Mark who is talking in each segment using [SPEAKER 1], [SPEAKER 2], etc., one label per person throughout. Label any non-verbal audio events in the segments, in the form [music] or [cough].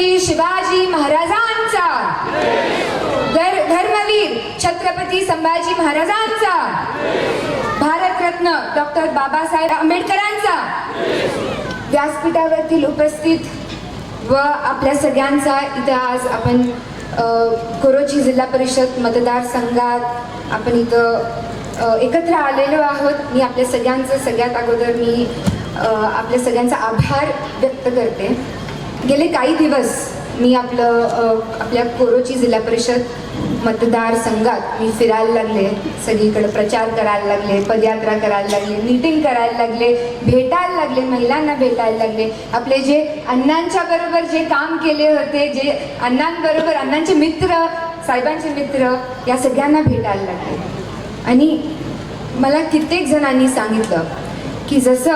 [SPEAKER 1] छत्रपती शिवाजी महाराजांचा. धर्मवीर छत्रपती संभाजी महाराजांचा. भारतरत्न डॉक्टर बाबासाहेब आंबेडकरांचा. व्यासपीठावरती उपस्थित व आपल्या सगळ्यांचा इथं आज आपण कोरोची जिल्हा परिषद मतदारसंघात आपण इथं एकत्र आलेलो आहोत. मी आपल्या सगळ्यांचं सगळ्यात अगोदर मी आपल्या सगळ्यांचा आभार व्यक्त करते. गेले काही दिवस मी आपलं आपल्या कोरोची जिल्हा परिषद मतदारसंघात मी फिरायला लागले. सगळीकडे प्रचार करायला लागले पदयात्रा करायला लागले मीटिंग करायला लागले भेटायला लागले महिलांना भेटायला लागले. आपले जे अण्णांच्या बरोबर जे काम केले होते जे अण्णांबरोबर अण्णांचे मित्र साहेबांचे मित्र या सगळ्यांना भेटायला लागले. आणि मला कित्येक जणांनी सांगितलं की जसं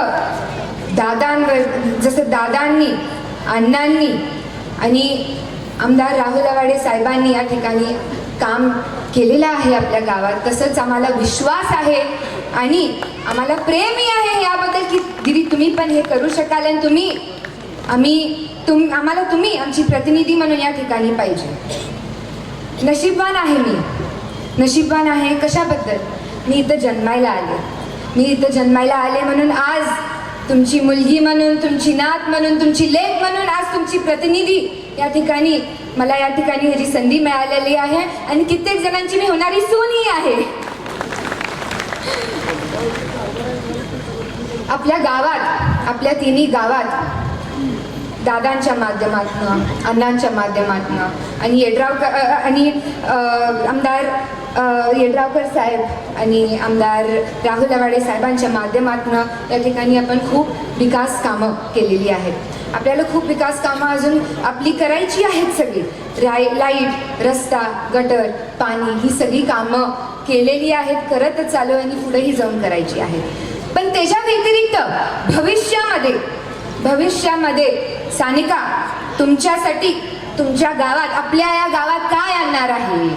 [SPEAKER 1] दादांवर जसं दादांनी अण्णांनी आणि आमदार राहुल आवाडे साहेबांनी या ठिकाणी काम केलेलं आहे आपल्या गावात. तसंच आम्हाला विश्वास आहे आणि आम्हाला प्रेमही आहे याबद्दल की दिदी तुम्ही पण हे करू शकाल आणि तुम्ही आम्ही तुम आम्हाला तुम्ही आमची प्रतिनिधी म्हणून या ठिकाणी पाहिजे. नशीबवान आहे मी. नशीबवान आहे कशाबद्दल? मी इथं जन्मायला आले. मी इथं जन्मायला आले म्हणून आज तुमची मुलगी म्हणून तुमची नात म्हणून तुमची लेख म्हणून आज तुमची प्रतिनिधी या ठिकाणी मला या ठिकाणी ह्याची संधी मिळालेली आहे. आणि कित्येक जणांची मी होणारी सोनी आहे. आपल्या गावात आपल्या तिन्ही गावात दादांच्या माध्यमातनं अण्णांच्या माध्यमातनं आणि येड्रावकर आणि आमदार येड्रावकर साहेब आणि आमदार राहुल आवाडे साहेबांच्या माध्यमातून या ठिकाणी आपण खूप विकास कामं केलेली आहेत. आपल्याला खूप विकास कामं अजून आपली करायची आहेत सगळी. राय लाइट रस्ता गटर पाणी ही सगळी कामं केलेली आहेत करतच चालू आणि पुढेही जाऊन करायची आहेत. पण त्याच्या व्यतिरिक्त भविष्यामध्ये भविष्यामध्ये सानिका तुमच्यासाठी तुमच्या गावात आपल्या या गावात काय आणणार आहे?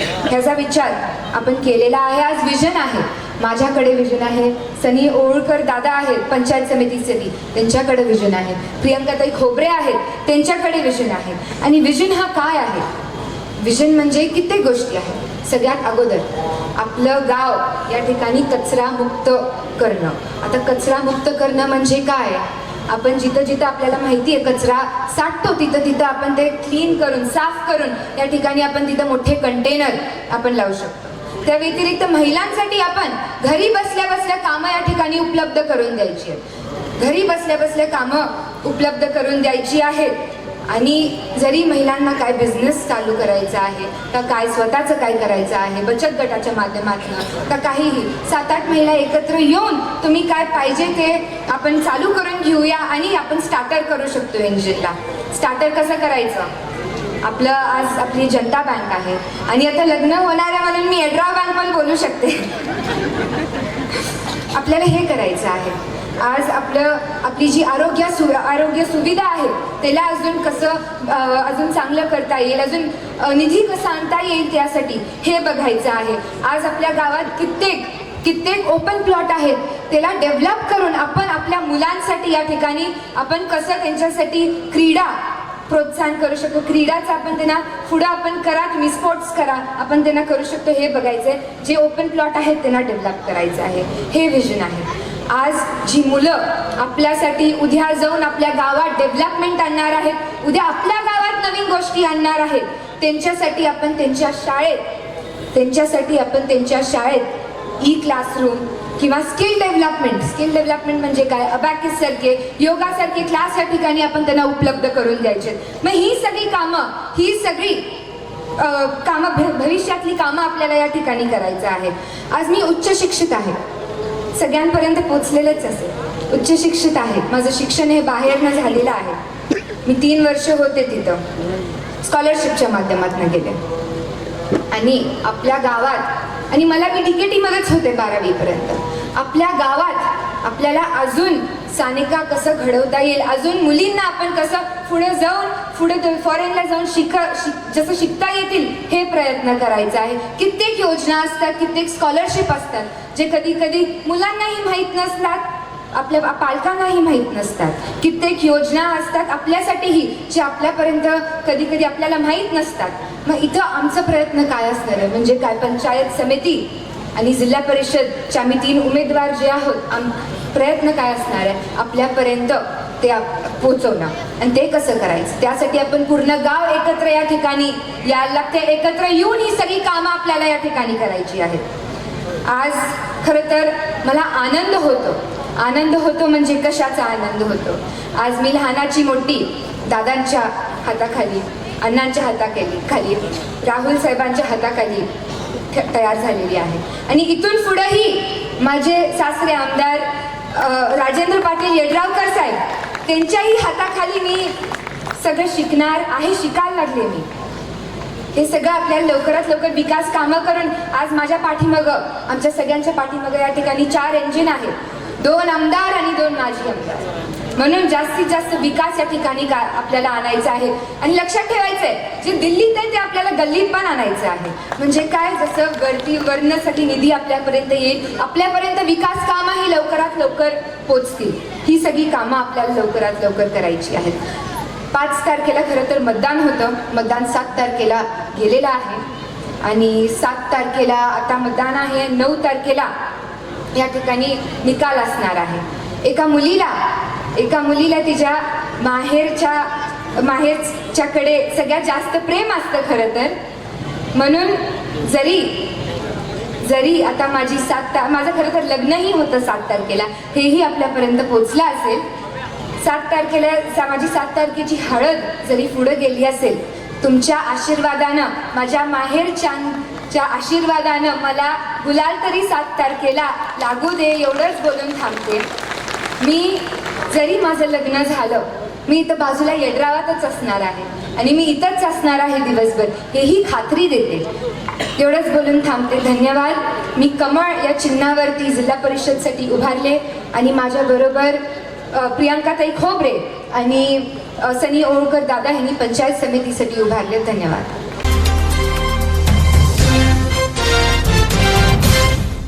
[SPEAKER 1] ह्याचा विचार आपण केलेला आहे. आज विजन आहे. माझ्याकडे विजन आहे. सनी ओळकर दादा आहेत पंचायत समितीचे त्यांच्याकडे विजन आहे. प्रियंकाताई खोबरे आहेत त्यांच्याकडे विजन आहे. आणि विजन हा काय आहे? विजन म्हणजे कित्येक गोष्टी आहेत. सगळ्यात अगोदर आपलं गाव या ठिकाणी कचरा मुक्त करणं. आता कचरा मुक्त करणं म्हणजे काय? आपण जिथं जिथं आपल्याला माहिती आहे कचरा साठतो तिथं तिथं आपण ते क्लीन करून साफ करून या ठिकाणी आपण तिथं मोठे कंटेनर आपण लावू शकतो. त्या व्यतिरिक्त महिलांसाठी आपण घरी बसल्या बसल्या कामं या ठिकाणी उपलब्ध करून द्यायची आहेत. घरी बसल्या बसल्या कामं उपलब्ध करून द्यायची आहेत. आणि जरी महिलांना काय बिझनेस चालू करायचा आहे का काय स्वतःचं काय करायचं आहे बचत गटाच्या माध्यमातून का काहीही सात आठ महिला एकत्र येऊन तुम्ही काय पाहिजे ते आपण चालू करून घेऊया आणि आपण स्टार्टर करू शकतो एनजीला स्टार्टर कसं करायचं? आपलं आज आपली जनता बँक आहे. आणि आता लग्न होणार आहे म्हणून मी एड्रा बँक पण बोलू शकते. [laughs] आपल्याला हे करायचं आहे. आज आपलं आपली जी आरोग्य सु आरोग्य सुविधा आहे त्याला अजून कसं अजून चांगलं करता येईल अजून निधी कसा आणता येईल त्यासाठी हे बघायचं आहे. आज आपल्या गावात कित्येक कित्येक ओपन प्लॉट आहेत त्याला डेव्हलप करून आपण आपल्या मुलांसाठी या ठिकाणी आपण कसं त्यांच्यासाठी क्रीडा प्रोत्साहन करू शकतो. क्रीडाचं आपण त्यांना पुढं आपण करा तुम्ही स्पोर्ट्स करा आपण त्यांना करू शकतो. हे बघायचं आहे जे ओपन प्लॉट आहेत त्यांना डेव्हलप करायचं आहे. हे विजन आहे. आज जी मुलं आपल्यासाठी उद्या जाऊन आपल्या गावात डेव्हलपमेंट आणणार आहेत उद्या आपल्या गावात नवीन गोष्टी आणणार आहेत त्यांच्यासाठी आपण त्यांच्या शाळेत त्यांच्यासाठी आपण त्यांच्या शाळेत ई क्लासरूम किंवा स्किल डेव्हलपमेंट स्किल डेव्हलपमेंट म्हणजे काय? अबॅकिस सारखे योगासारखे क्लास या ठिकाणी आपण त्यांना उपलब्ध करून द्यायचे. मग ही सगळी कामं ही सगळी कामं भ- भविष्यातली कामं आपल्याला या ठिकाणी करायचं आहे. आज मी उच्च शिक्षित आहे. सगळ्यांपर्यंत पोचलेलंच असेल उच्च शिक्षित आहे माझं शिक्षण हे बाहेरनं झालेलं आहे. मी तीन वर्ष होते तिथं. स्कॉलरशिपच्या माध्यमातून गेले. आणि आपल्या गावात आणि मला मी डिकेटीमध्येच होते बारावीपर्यंत. आपल्या गावात आपल्याला अजून सानिका कसं घडवता येईल? अजून मुलींना आपण कसं पुढे जाऊन पुढे फॉरेनला जाऊन शिक शिक- जसं शिकता येतील हे प्रयत्न करायचा आहे. कित्येक योजना असतात कित्येक स्कॉलरशिप असतात जे कधी कधी मुलांनाही माहीत नसतात आपल्या पालकांनाही माहीत नसतात. कित्येक योजना असतात आपल्यासाठीही जे आपल्यापर्यंत कधी कधी आपल्याला माहीत नसतात. मग इथं आमचा प्रयत्न काय असणार आहे? म्हणजे काय? पंचायत समिती आणि जिल्हा परिषदच्या आम्ही तीन उमेदवार जे आहोत आम प्रयत्न काय असणार आहे? आपल्यापर्यंत ते आप- पोचवणं. आणि ते कसं करायचं? त्यासाठी आपण पूर्ण गाव एकत्र या ठिकाणी यायला लागते एकत्र येऊन ही सगळी कामं आपल्याला या ठिकाणी करायची आहेत. आज खरं तर मला आनंद होतो. आनंद होतो म्हणजे कशाचा आनंद होतो? आज मी लहानाची मोठी दादांच्या हाताखाली अण्णांच्या हाताखाली खाली राहुल साहेबांच्या हाताखाली थ- तयार झालेली आहे. आणि इथून पुढंही माझे सासरे आमदार राजेंद्र पाटील येड्रावकर साहेब त्यांच्याही हाताखाली मी सगळं शिकणार आहे शिकायला लागले मी. हे सगळं आपल्याला लवकरात लवकर विकास कामं करून आज माझ्या पाठीमागं आमच्या सगळ्यांच्या पाठीमागं या ठिकाणी चार इंजिन आहेत. दोन आमदार आणि दोन माजी आमदार. म्हणून जास्तीत जास्त विकास या ठिकाणी का आपल्याला आणायचा आहे. आणि लक्षात ठेवायचंय जे दिल्लीत आहे ते आपल्याला गल्लीत पण आणायचं आहे. म्हणजे काय? जसं गर्दी वर्णसाठी निधी आपल्यापर्यंत येईल आपल्यापर्यंत विकास कामं ही लवकरात लवकर पोचतील. ही सगळी कामं आपल्याला लवकरात लवकर करायची आहेत. पाच तारखेला खरं तर मतदान होतं. मतदान सात तारखेला गेलेलं आहे. आणि सात तारखेला आता मतदान आहे नऊ तारखेला या ठिकाणी निकाल असणार आहे. एका मुलीला एका मुलीला तिच्या माहेरच्या माहेरच्याकडे सगळ्यात जास्त प्रेम असतं खरं तर. म्हणून जरी जरी आता माझी सात ता माझं खरं तर लग्नही होतं सात तारखेला. हेही आपल्यापर्यंत पोचलं असेल. सात तारखेला सा- माझी सात तारखेची हळद जरी पुढं गेली असेल तुमच्या आशीर्वादानं माझ्या माहेरच्यांच्या आशीर्वादानं मला गुलाल तरी सात तारखेला लागू दे एवढंच बोलून थांबते. मी जरी माझं लग्न झालं मी इथं बाजूला येड्रावातच असणार आहे आणि मी इथंच असणार आहे दिवसभर हेही खात्री देते. एवढंच बोलून थांबते. धन्यवाद. मी कमळ या चिन्हावरती जिल्हा परिषदसाठी उभारले आणि माझ्याबरोबर प्रियांकाताई खोबरे आणि सनी ओळकर दादा यांनी पंचायत समितीसाठी उभारले. धन्यवाद.